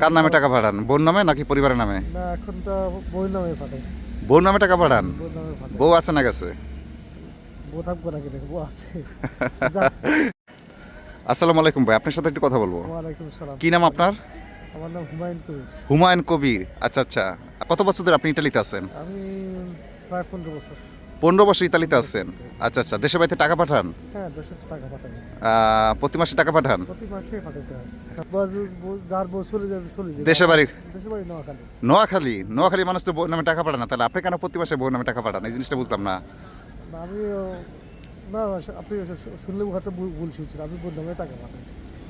কার নামে টাকা পাঠান? বোন নামে নাকি পরিবারের নামে? না এখন তো নামে বউ নামে টাকা পাঠান? নামে বউ আছে না গেছে? বউ বউ আছে। আসসালামু আলাইকুম ভাই আপনার সাথে একটু কথা বলব। ওয়ালাইকুম সালাম। কি নাম আপনার? আমার নাম হুমায়ুন কবির। হুমায়ুন কবির আচ্ছা আচ্ছা। কত বছর ধরে আপনি ইটালিতে আছেন? আমি প্রায় পনেরো বছর। পনেরো বছর ইতালিতে আছেন? আচ্ছা আচ্ছা দেশের বাড়িতে টাকা পাঠান? হ্যাঁ দেশে তো টাকা পাঠাই। আহ, প্রতি মাসে টাকা পাঠান? প্রতি মাসে পাঠাতে হয়। বউ- বউ- যার বউ চলে যাবে চলে যাবে। দেশের বাড়ি? দেশের বাড়ি নোয়াখালী। নোয়াখালী? নোয়াখালী মানুষ তো বউ নামে টাকা পাঠান না। তাহলে আপনি কেন প্রতি মাসে বউ নামে টাকা পাঠান? এই জিনিসটা বুঝলাম না। না, আমি ও, না আপনি শুনলে হয়তো ভুল ভুল শুনছেন আমি নামে টাকা পাঠাই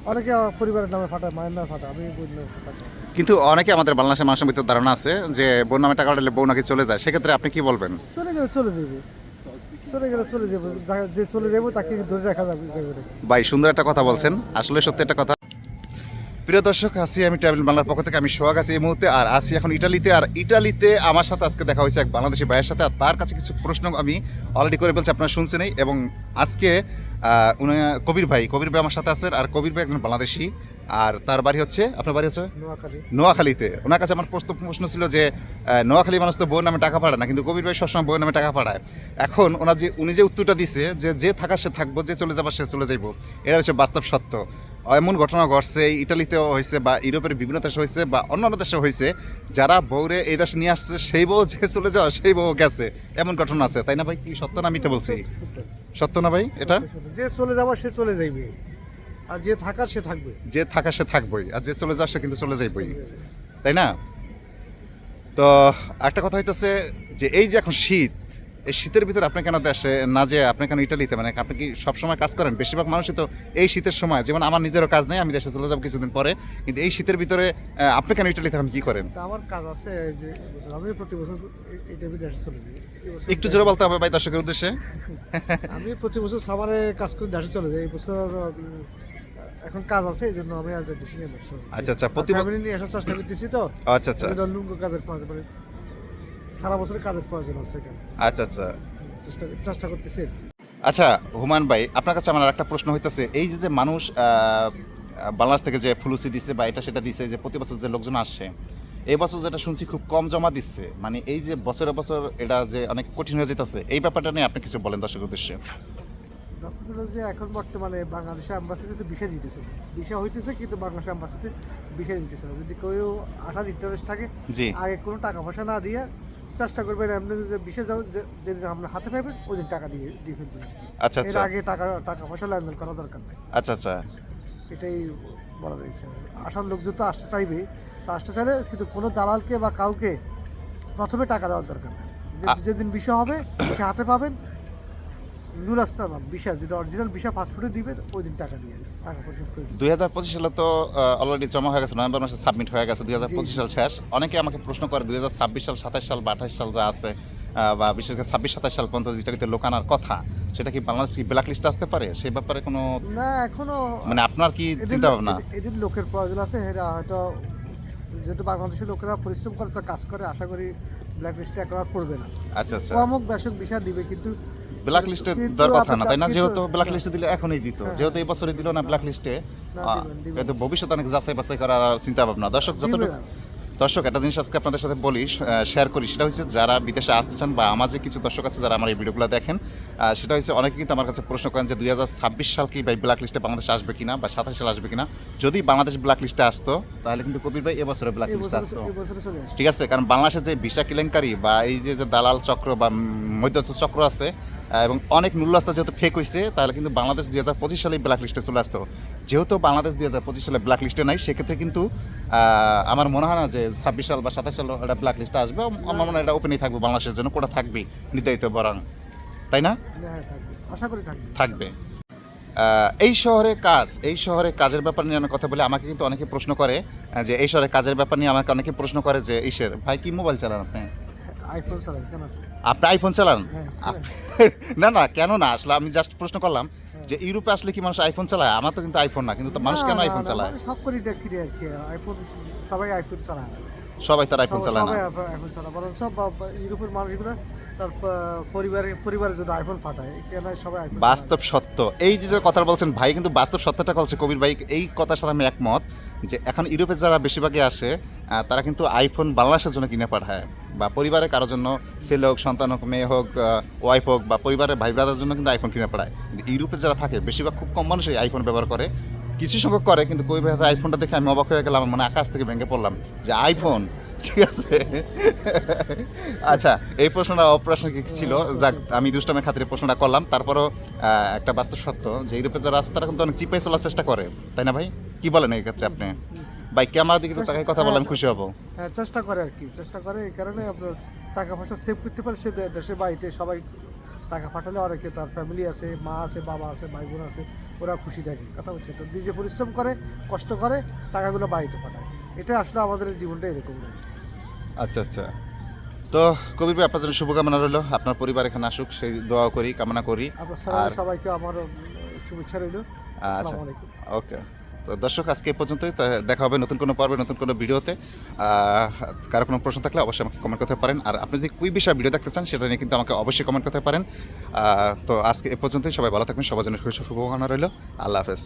অনেকে আমার পরিবারের নামে ফাটায় মায়ের নামে ফাটায় আমি বই নামে ফাটাই কিন্তু অনেকে আমাদের বাংলাদেশের মানুষের ভিতরে ধারণা আছে যে বউ নামে টাকা পাঠালে বউ নাকি চলে যায়। সেক্ষেত্রে আপনি কি বলবেন? চলে গেলে চলে যাব চলে গেলে চলে যাব যে চলে যাব তাকে ধরে রাখা যাবে যাবে ভাই সুন্দর একটা কথা বলছেন। আসলে সত্যি একটা কথা প্রিয় দর্শক আছি আমি ট্রাভেল বাংলার পক্ষ থেকে আমি সোহাগ আছি এই মুহূর্তে আর আছি এখন ইটালিতে। আর ইটালিতে আমার সাথে আজকে দেখা হয়েছে এক বাংলাদেশি ভাইয়ের সাথে আর তার কাছে কিছু প্রশ্ন আমি অলরেডি করে বলছি আপনারা শুনছেনই এবং আজকে উনি কবির ভাই কবির ভাই আমার সাথে আছেন আর কবির ভাই একজন বাংলাদেশি। আর তার বাড়ি হচ্ছে আপনার বাড়ি হচ্ছে? নোয়াখালী। নোয়াখালীতে। ওনার কাছে আমার প্রশ্ন প্রশ্ন ছিল যে নোয়াখালী মানুষ তো বউর নামে টাকা পাঠায় না কিন্তু কবির ভাই সবসময় বউর নামে টাকা পাঠায়। এখন ওনার যে উনি যে উত্তরটা দিছে যে যে থাকার সে থাকব যে চলে যাবার সে চলে যাইবো এটা হচ্ছে বাস্তব সত্য। এমন ঘটনা ঘটছে ইটালিতেও হয়েছে বা ইউরোপের বিভিন্ন দেশে হয়েছে বা অন্যান্য দেশে হয়েছে যারা বউরে এই দেশে নিয়ে আসছে সেই বউ যে চলে যাওয়া সেই বউ গেছে। এমন ঘটনা আছে তাই না ভাই? কি সত্য না মিথ্যে বলছি? সত্য না ভাই এটা? যে চলে যাব সে চলে যাইবে। আর যে থাকার সে থাকবে। যে থাকা সে থাকবই। আর যে চলে যাওয়া সে কিন্তু চলে যাইবই। তাই না? তো একটা কথা হইতেছে যে এই যে এখন শীত এই শীতের ভিতরে আপনি কেন দেশে না যে আপনি কেন ইটালিতে? মানে আপনি কি সবসময় কাজ করেন? বেশিরভাগ মানুষই তো এই শীতের সময় যেমন আমার নিজেরও কাজ নেই আমি দেশে চলে যাব কিছুদিন পরে কিন্তু এই শীতের ভিতরে আপনি কেন ইটালিতে এখন কি করেন? তা আমার কাজ আছে যে আমি প্রতি বছর দেশে চলে যাই। একটু জোরে বলতে হবে ভাই দর্শকের উদ্দেশ্যে। আমি প্রতি বছর সামারে কাজ করে দেশে চলে যাই। এই বছর এখন কাজ আছে এই জন্য আমি আজ যাইতেছি আচ্ছা, আচ্ছা, প্রতি বছর- নিয়ে আসার চেষ্টা করতেছি তো। আচ্ছা আচ্ছা। লুঙ্গ কাজের সারা বছর কাজের প্রয়োজন আছে এখানে। আচ্ছা আচ্ছা। চেষ্টা চেষ্টা করতেছি আচ্ছা হুমায়ুন ভাই আপনার কাছে আমার একটা প্রশ্ন হইতেছে। এই যে যে মানুষ বাংলাদেশ থেকে যে ফুলুসি দিচ্ছে বা এটা সেটা দিচ্ছে যে প্রতি বছর যে লোকজন আসছে এই বছর যেটা শুনছি খুব কম জমা দিচ্ছে। মানে এই যে বছরে বছর এটা যে অনেক কঠিন হয়ে যেতেছে এই ব্যাপারটা নিয়ে আপনি কিছু বলেন দর্শক উদ্দেশ্যে। যে এখন বর্তমানে বাংলাদেশে অ্যাম্বাসিতে তো ভিসা দিতেছে। ভিসা হইতেছে কিন্তু বাংলাদেশ অ্যাম্বাসিতে ভিসা দিতেছে না। যদি কেউ আসার ইন্টারেস্ট থাকে আগে কোনো টাকা পয়সা না দিয়ে চেষ্টা করবেন আপনি যে বিশেষ যাও যে- আমরা হাতে পাবেন ওই দিন টাকা দিয়ে দিয়ে ফেলবেন আচ্ছা আচ্ছা। আগে টাকা টাকা পয়সা লেনদেন করা দরকার নাই। আচ্ছা আচ্ছা। এটাই বলা রয়েছে আসার লোকজন তো আসতে চাইবে তো আসতে চাইলে কিন্তু কোনো দালালকে বা কাউকে প্রথমে টাকা দেওয়ার দরকার নাই। যে- যেদিন বিষয় হবে সে হাতে পাবেন নুর আসতে না যেটা অরিজিনাল বিষা পাসপোর্টে দিবে ওই দিন টাকা দিয়ে টাকা পরিশোধ করে। দুই হাজার পঁচিশ সালে তো অলরেডি জমা হয়ে গেছে নভেম্বর মাসে সাবমিট হয়ে গেছে দুই হাজার পঁচিশ সাল শেষ। অনেকে আমাকে প্রশ্ন করে দুই হাজার ছাব্বিশ সাল সাতাশ সাল বা আঠাশ সাল যা আছে বা বিশেষ করে ছাব্বিশ সাতাশ সাল পর্যন্ত ইটালিতে লোকানার কথা সেটা কি বাংলাদেশ কি ব্ল্যাক লিস্ট আসতে পারে? সেই ব্যাপারে কোনো না এখনও মানে আপনার কি চিন্তা ভাবনা? এদের- লোকের প্রয়োজন আছে এরা হয়তো যেহেতু বাংলাদেশের লোকেরা পরিশ্রম করে তো কাজ করে আশা করি ব্ল্যাক লিস্টে একবার পড়বে না। আচ্ছা আচ্ছা। কমক বেশক বিষা দিবে কিন্তু ব্ল্যাক লিস্টে দেওয়ার কথা না তাই না? যেহেতু ব্ল্যাক লিস্টে দিলে এখনই দিত হ্যাঁ, যেহেতু এই বছরে দিল না ব্ল্যাক লিস্টে ভবিষ্যতে অনেক যাচাই বাছাই করার চিন্তা ভাবনা দর্শক যতটুকু। দর্শক একটা জিনিস আজকে আপনাদের সাথে বলি শেয়ার করি সেটা হচ্ছে যারা বিদেশে আসতে চান বা আমার যে কিছু দর্শক আছে যারা আমার এই ভিডিওগুলো দেখেন সেটা হচ্ছে অনেকে কিন্তু আমার কাছে প্রশ্ন করেন যে দুই হাজার ছাব্বিশ সাল কি বা ব্ল্যাক লিস্টে বাংলাদেশ আসবে কিনা বা সাতাশ সাল আসবে কিনা? যদি বাংলাদেশ ব্ল্যাক লিস্টে আসতো তাহলে কিন্তু কবির ভাই এবছরে ব্ল্যাক লিস্টে আসতো। ঠিক আছে কারণ বাংলাদেশে যে ভিসা কেলেঙ্কারি বা এই যে যে দালাল চক্র বা মধ্যস্থ চক্র আছে এবং অনেক মূল্যস্তা যেহেতু ফেক হয়েছে তাহলে কিন্তু বাংলাদেশ দুই হাজার পঁচিশ সালে ব্ল্যাক লিস্টে চলে আসতো। যেহেতু বাংলাদেশ দুই হাজার পঁচিশ সালে ব্ল্যাক লিস্টে নাই সেক্ষেত্রে কিন্তু আমার মনে হয় না যে ছাব্বিশ সাল বা সাতাশ সাল এটা ব্ল্যাক লিস্টে আসবে আমার মনে হয় এটা ওপেনই থাকবে বাংলাদেশের জন্য কোটা থাকবে নির্ধারিত বরং। তাই না? আশা করি থাকবে। এই শহরে কাজ এই শহরে কাজের ব্যাপার নিয়ে অনেক কথা বলে আমাকে কিন্তু অনেকে প্রশ্ন করে যে এই শহরে কাজের ব্যাপার নিয়ে আমাকে অনেকে প্রশ্ন করে যে ইসের ভাই কি মোবাইল চালান আপনি? আইফোন চালাই কেন? আপনি আইফোন চালান? হ্যাঁ, না না কেন না? আসলে আমি জাস্ট প্রশ্ন করলাম যে ইউরোপে আসলে কি মানুষ আইফোন চালায়? আমার তো কিন্তু আইফোন না কিন্তু মানুষ কেন আইফোন চালায়? মানে সব করি দেখি আর কি? আইফোন সবাই আইফোন চালায়। সবাই তার আইফোন চালায় না। আইফোন- চালায় বরং সব ইউরোপের মানুষগুলো তার পরিবারে পরিবারের জন্য আইফোন পাঠায়। এখানে সবাই আইফোন বাস্তব সত্য। এই যে যে কথা বলছেন ভাই কিন্তু বাস্তব সত্যটা বলছে কবির ভাই এই কথার সাথে আমি একমত যে এখন ইউরোপে যারা বেশিরভাগই আসে তারা কিন্তু আইফোন বাংলাদেশের জন্য কিনে পাঠায়। বা পরিবারে কারোর জন্য ছেলে হোক সন্তান হোক মেয়ে হোক ওয়াইফ হোক বা পরিবারের ভাই ব্রাদার জন্য কিন্তু আইফোন কিনে পাঠায়। ইউরোপে যারা থাকে বেশিরভাগ খুব কম মানুষই আইফোন ব্যবহার করে। কিছু সংখ্যক করে কিন্তু কবির ভাই আইফোনটা দেখে আমি অবাক হয়ে গেলাম মানে আকাশ থেকে ভেঙে পড়লাম যে আইফোন ঠিক আছে? আচ্ছা এই প্রশ্নটা অপ্রশ্ন কি ছিল? যাক আমি দুষ্টামের খাতিরে প্রশ্নটা করলাম। তারপরও একটা বাস্তব সত্য যে ইউরোপে যারা আছে তারা কিন্তু অনেক চিপাই চলার চেষ্টা করে তাই না ভাই? কি বলেন এই ক্ষেত্রে আপনি? ভাই ক্যামেরার দিকে তো তাকাই কথা বললাম খুশি হব। হ্যাঁ চেষ্টা করে আর কি চেষ্টা করে এই কারণে আপনার টাকা পয়সা সেভ করতে পারে সে দে- দেশের বাড়িতে সবাই টাকা পাঠালে অনেকে তার ফ্যামিলি আছে মা আছে বাবা আছে ভাই বোন আছে ওরা খুশি থাকে কথা হচ্ছে। তো নিজে পরিশ্রম করে কষ্ট করে টাকাগুলো বাড়িতে পাঠায়। এটা আসলে আমাদের জীবনটা এরকম আর আচ্ছা আচ্ছা। তো কবির ভাই আপনার জন্য শুভকামনা রইল। আপনার পরিবার এখানে আসুক সেই দোয়া করি কামনা করি। আপনার সবাইকে আমার শুভেচ্ছা রইল। আচ্ছা। আসসালামু আলাইকুম। ওকে। তো দর্শক, আজকে এই পর্যন্তই। দেখা হবে নতুন কোনো পর্বে, নতুন কোনো ভিডিওতে। কারও কোনো প্রশ্ন থাকলে অবশ্যই আমাকে কমেন্ট করতে পারেন। আর আপনি যদি কুই বিষয়ে ভিডিও দেখতে চান, সেটা নিয়ে কিন্তু আমাকে অবশ্যই কমেন্ট করতে পারেন। তো আজকে এ পর্যন্তই। সবাই ভালো থাকবেন। সবার জন্য শুভকামনা রইল। আল্লাহ হাফেজ।